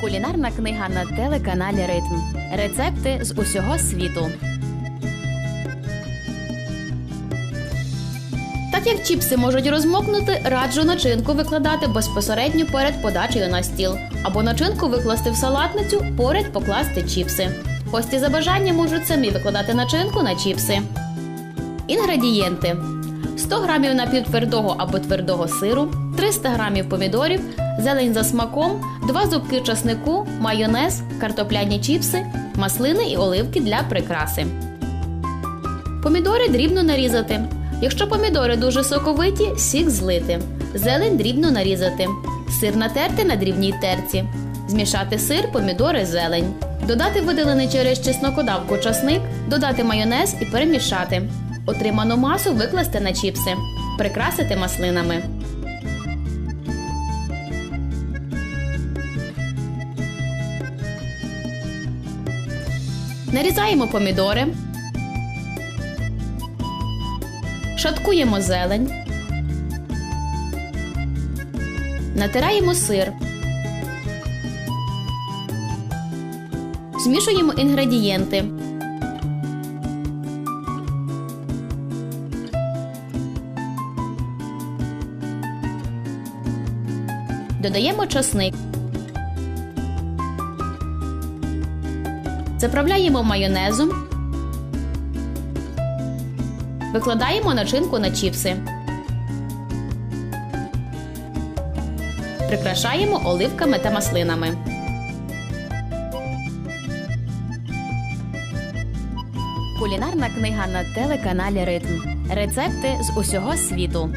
Кулінарна книга на телеканалі Ритм. Рецепти з усього світу. Так як чіпси можуть розмокнути, раджу начинку викладати безпосередньо перед подачею на стіл, або начинку викласти в салатницю, поряд покласти чіпси. Гості за бажанням можуть самі викладати начинку на чіпси. Інгредієнти: 100 грамів напівтвердого або твердого сиру, 300 грамів помідорів, зелень за смаком, 2 зубки часнику, майонез, картопляні чіпси, маслини і оливки для прикраси. Помідори дрібно нарізати. Якщо помідори дуже соковиті, сік злити. Зелень дрібно нарізати. Сир натерти на дрібній терці. Змішати сир, помідори, зелень. Додати видалений через чеснокодавку часник, додати майонез і перемішати. Отриману масу викласти на чіпси. Прикрасити маслинами. Нарізаємо помідори. Шаткуємо зелень. Натираємо сир. Змішуємо інгредієнти. Додаємо часник. Заправляємо майонезом. Викладаємо начинку на чіпси. Прикрашаємо оливками та маслинами. Кулінарна книга на телеканалі Ритм. Рецепти з усього світу.